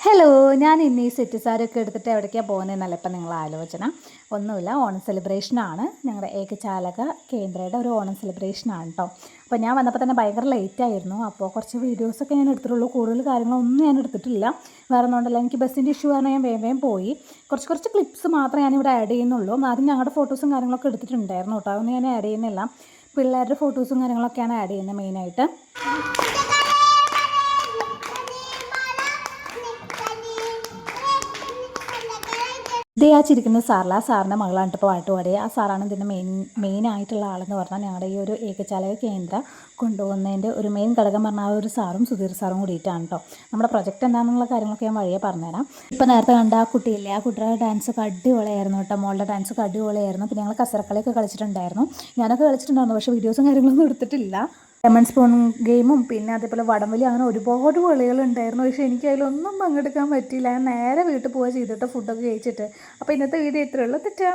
Hello ഞാൻ ഇന്ന് ഈ സെറ്റ് സാരൊക്കെ എടുത്തിട്ട് എവിടേക്കാണ് പോകുന്നതെന്നല്ല ഇപ്പം നിങ്ങൾ ആലോചന. ഒന്നുമില്ല ഓണം സെലിബ്രേഷനാണ് ഞങ്ങളുടെ ഏകചാലക കേന്ദ്രയുടെ ഒരു ഓണം സെലിബ്രേഷനാണ് കേട്ടോ അപ്പോൾ ഞാൻ വന്നപ്പോൾ തന്നെ ഭയങ്കര ലേറ്റ് ആയിരുന്നു. അപ്പോൾ കുറച്ച് വീഡിയോസൊക്കെ ഞാൻ എടുത്തിട്ടുള്ളൂ. കൂടുതൽ കാര്യങ്ങളൊന്നും ഞാൻ എടുത്തിട്ടില്ല. വേറെ ഒന്നുകൊണ്ടല്ല എനിക്ക് ബസ്സിന്റെ ഇഷ്യൂ കാരണം ഞാൻ വേഗം വേഗം പോയി. കുറച്ച് കുറച്ച് ക്ലിപ്സ് മാത്രമേ ഞാനിവിടെ ആഡ് ചെയ്യുന്നുള്ളൂ. ആദ്യം ഞങ്ങളുടെ ഫോട്ടോസും കാര്യങ്ങളൊക്കെ എടുത്തിട്ടുണ്ടായിരുന്നു കേട്ടോ അതൊന്നും ഞാൻ ആഡ് ചെയ്യുന്നില്ല. പിള്ളേരുടെ ഫോട്ടോസും കാര്യങ്ങളൊക്കെയാണ് ആഡ് ചെയ്യുന്നത് മെയിനായിട്ട് ഇതേ ആ ചിരിക്കുന്ന സാറില്ല ആ സാറിന്റെ മകളാണ് ഇപ്പോൾ പാട്ട് പാടിയത് ആ സാറാണ് ഇതിന്റെ മെയിൻ മെയിൻ ആയിട്ടുള്ള ആളെന്ന് പറഞ്ഞാൽ ഞങ്ങളുടെ ഈ ഒരു ഏകചാലക കേന്ദ്രം കൊണ്ടുപോകുന്നതിന്റെ ഒരു മെയിൻ ഘടകം പറഞ്ഞാൽ ആ ഒരു സാറും സുധീർ സാറും കൂടിയിട്ടാണ് കേട്ടോ. നമ്മുടെ പ്രൊജക്റ്റ് എന്താണെന്നുള്ള കാര്യങ്ങളൊക്കെ ഞാൻ വഴിയെ പറഞ്ഞുതരാം. ഇപ്പോൾ നേരത്തെ കണ്ട ആ കുട്ടിയില്ലേ ആ കുട്ടിയുടെ ഡാൻസൊക്കെ അടിപൊളിയായിരുന്നു കേട്ടോ. മോളുടെ ഡാൻസൊക്കെ അടിപൊളിയായിരുന്നു. പിന്നെ ഞങ്ങൾ കസരക്കളിയൊക്കെ കളിച്ചിട്ടുണ്ടായിരുന്നു. ഞാനൊക്കെ കളിച്ചിട്ടുണ്ടായിരുന്നു പക്ഷേ വീഡിയോസും കാര്യങ്ങളൊന്നും എടുത്തിട്ടില്ല. ലെമൺ സ്പൂൺ ഗെയിമും പിന്നെ അതേപോലെ വടംവലി അങ്ങനെ ഒരുപാട് കളികളുണ്ടായിരുന്നു പക്ഷേ എനിക്ക് അതിലൊന്നും പങ്കെടുക്കാൻ പറ്റിയില്ല. നേരെ വീട്ടിൽ പോവുക ചെയ്തിട്ട് ഫുഡൊക്കെ കഴിച്ചിട്ട്. അപ്പോൾ ഇന്നത്തെ വീഡിയോ എത്രയുള്ളൂ തെറ്റാ